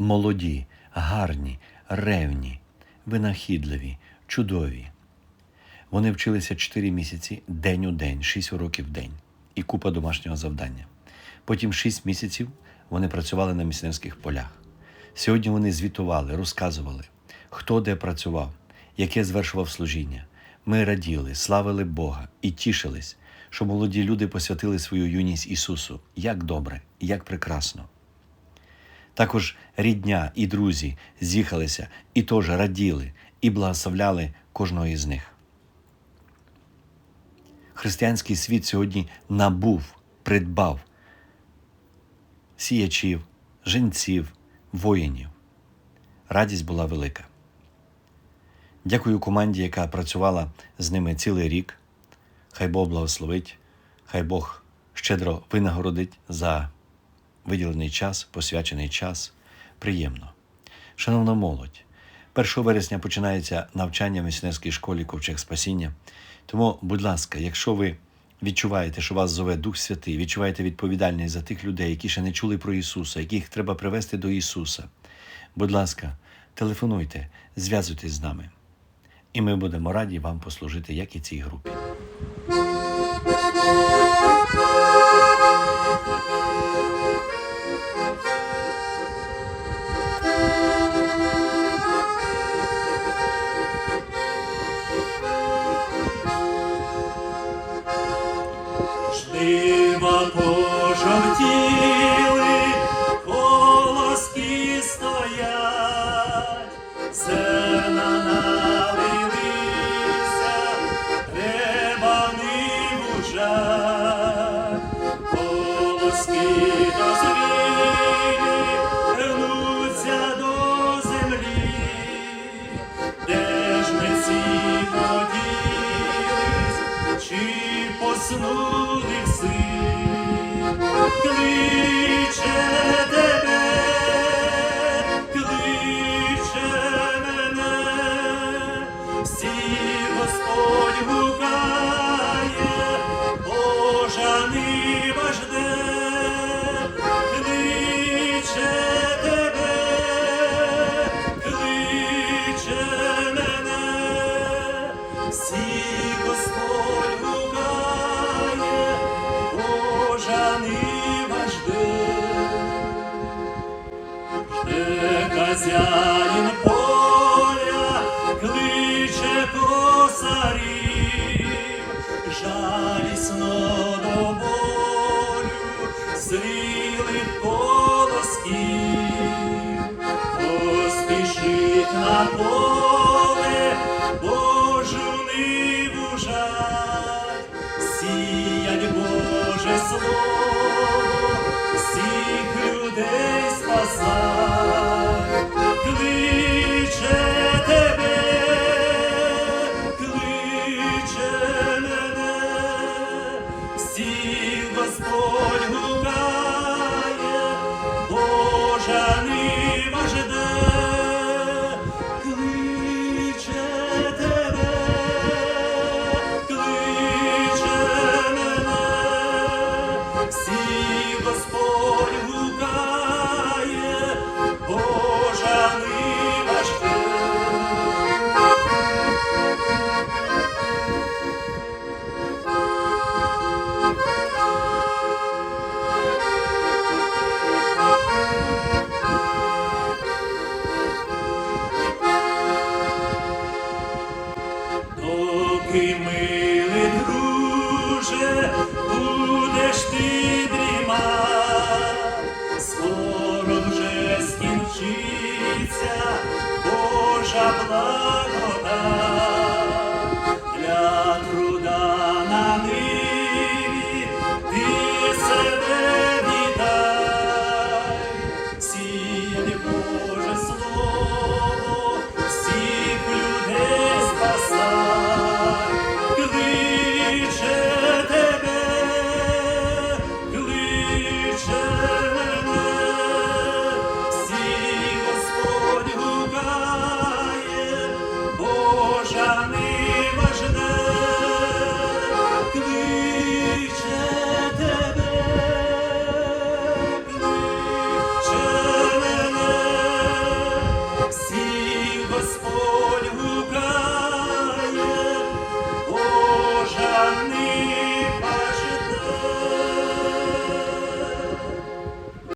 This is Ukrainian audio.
молоді, гарні, ревні, винахідливі, чудові. Вони вчилися 4 місяці день у день, 6 уроків в день і купа домашнього завдання. Потім 6 місяців вони працювали на місіонерських полях. Сьогодні вони звітували, розказували, хто де працював, яке звершував служіння. Ми раділи, славили Бога і тішились, що молоді люди посвятили свою юність Ісусу. Як добре, як прекрасно. Також рідня і друзі з'їхалися і теж раділи і благословляли кожного із них. Християнський світ сьогодні набув, придбав сіячів, женців, воїнів. Радість була велика. Дякую команді, яка працювала з ними цілий рік. Хай Бог благословить, хай Бог щедро винагородить за виділений час, посвячений час. Приємно. Шановна молодь, 1 вересня починається навчання в місіонерській школі Ковчег Спасіння. Тому, будь ласка, якщо ви відчуваєте, що вас зове Дух Святий, відчуваєте відповідальність за тих людей, які ще не чули про Ісуса, яких треба привести до Ісуса, будь ласка, телефонуйте, зв'язуйтесь з нами. І ми будемо раді вам послужити, як і цій групі. Поснули всі, кличе тебе, кличе мене, всі Господь гукає, Божа нива жде, кличе тебе, кличе мене, всі Господь гукає, Божа нива жде. Жде хазяїн поля, кличе косарів, жалісно до болю, зрілих колосків, поспішить на поле, Божу ниву жать, всіх Доки милий друже, будеш ти дрімати, скоро вже скінчиться Божа благодать